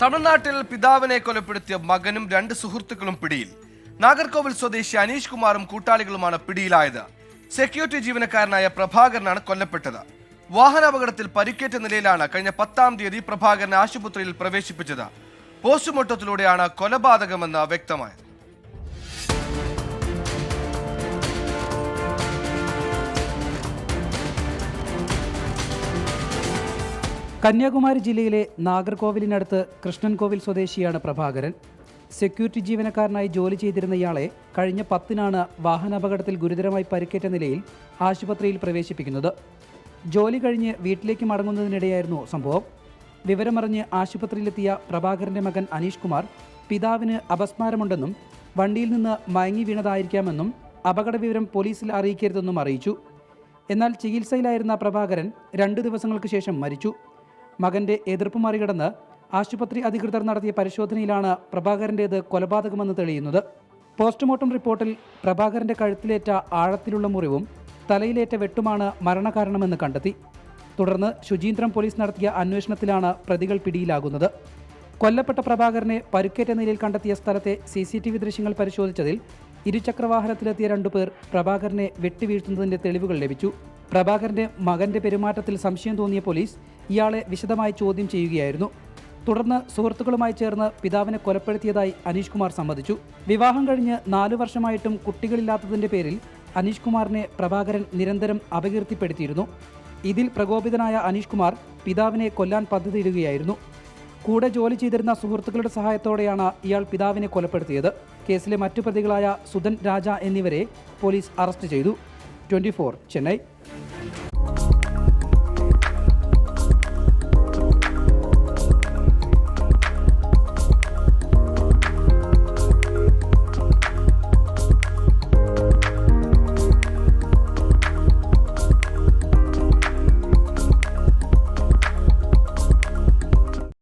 തമിഴ്നാട്ടിൽ പിതാവിനെ കൊലപ്പെടുത്തിയ മകനും രണ്ട് സുഹൃത്തുക്കളും പിടിയിൽ. നാഗർകോവിൽ സ്വദേശി അനീഷ് കുമാറും കൂട്ടാളികളുമാണ് പിടിയിലായത്. സെക്യൂരിറ്റി ജീവനക്കാരനായ പ്രഭാകരനാണ് കൊല്ലപ്പെട്ടത്. വാഹനാപകടത്തിൽ പരിക്കേറ്റ നിലയിലാണ് കഴിഞ്ഞ പത്താം തീയതി പ്രഭാകരനെ ആശുപത്രിയിൽ പ്രവേശിപ്പിച്ചത്. പോസ്റ്റ്മോർട്ടത്തിലൂടെയാണ് കൊലപാതകമെന്ന് വ്യക്തമായത്. കന്യാകുമാരി ജില്ലയിലെ നാഗർകോവിലിനടുത്ത് കൃഷ്ണൻകോവിൽ സ്വദേശിയാണ് പ്രഭാകരൻ. സെക്യൂരിറ്റി ജീവനക്കാരനായി ജോലി ചെയ്തിരുന്ന ഇയാളെ കഴിഞ്ഞ പത്തിനാണ് വാഹനാപകടത്തിൽ ഗുരുതരമായി പരിക്കേറ്റ നിലയിൽ ആശുപത്രിയിൽ പ്രവേശിപ്പിക്കുന്നത്. ജോലി കഴിഞ്ഞ് വീട്ടിലേക്ക് മടങ്ങുന്നതിനിടെയായിരുന്നു സംഭവം. വിവരമറിഞ്ഞ് ആശുപത്രിയിലെത്തിയ പ്രഭാകരന്റെ മകൻ അനീഷ് കുമാർ പിതാവിന് അപസ്മാരമുണ്ടെന്നും വണ്ടിയിൽ നിന്ന് മയങ്ങി വീണതായിരിക്കാമെന്നും അപകട വിവരം പോലീസിൽ അറിയിക്കരുതെന്നും അറിയിച്ചു. എന്നാൽ ചികിത്സയിലായിരുന്ന പ്രഭാകരൻ രണ്ടു ദിവസങ്ങൾക്ക് ശേഷം മരിച്ചു. മകന്റെ എതിർപ്പ് മറികടന്ന് ആശുപത്രി അധികൃതർ നടത്തിയ പരിശോധനയിലാണ് പ്രഭാകരന്റേത് കൊലപാതകമെന്ന് തെളിയുന്നത്. പോസ്റ്റ്മോർട്ടം റിപ്പോർട്ടിൽ പ്രഭാകരന്റെ കഴുത്തിലേറ്റ ആഴത്തിലുള്ള മുറിവും തലയിലേറ്റ വെട്ടുമാണ് മരണകാരണമെന്ന് കണ്ടെത്തി. തുടർന്ന് ശുചീന്ദ്രം പോലീസ് നടത്തിയ അന്വേഷണത്തിലാണ് പ്രതികൾ പിടിയിലാകുന്നത്. കൊല്ലപ്പെട്ട പ്രഭാകരനെ പരുക്കേറ്റ നിലയിൽ കണ്ടെത്തിയ സ്ഥലത്തെ സി സി ടി വി ദൃശ്യങ്ങൾ പരിശോധിച്ചതിൽ ഇരുചക്രവാഹനത്തിലെത്തിയ രണ്ടുപേർ പ്രഭാകരനെ വെട്ടിവീഴ്ത്തുന്നതിന്റെ തെളിവുകൾ ലഭിച്ചു. പ്രഭാകരന്റെ മകന്റെ പെരുമാറ്റത്തിൽ സംശയം തോന്നിയ പോലീസ് ഇയാളെ വിശദമായി ചോദ്യം ചെയ്യുകയായിരുന്നു. തുടർന്ന് സുഹൃത്തുക്കളുമായി ചേർന്ന് പിതാവിനെ കൊലപ്പെടുത്തിയതായി അനീഷ് കുമാർ സമ്മതിച്ചു. വിവാഹം കഴിഞ്ഞ് നാലു വർഷമായിട്ടും കുട്ടികളില്ലാത്തതിന്റെ പേരിൽ അനീഷ് കുമാറിനെ പ്രഭാകരൻ നിരന്തരം അപകീർത്തിപ്പെടുത്തിയിരുന്നു. ഇതിൽ പ്രകോപിതനായ അനീഷ് കുമാർ പിതാവിനെ കൊല്ലാൻ പദ്ധതിയിടുകയായിരുന്നു. കൂടെ ജോലി ചെയ്തിരുന്ന സുഹൃത്തുക്കളുടെ സഹായത്തോടെയാണ് ഇയാൾ പിതാവിനെ കൊലപ്പെടുത്തിയത്. കേസിലെ മറ്റു പ്രതികളായ സുധൻ രാജ എന്നിവരെ പോലീസ് അറസ്റ്റ് ചെയ്തു. ട്വന്റി ചെന്നൈ.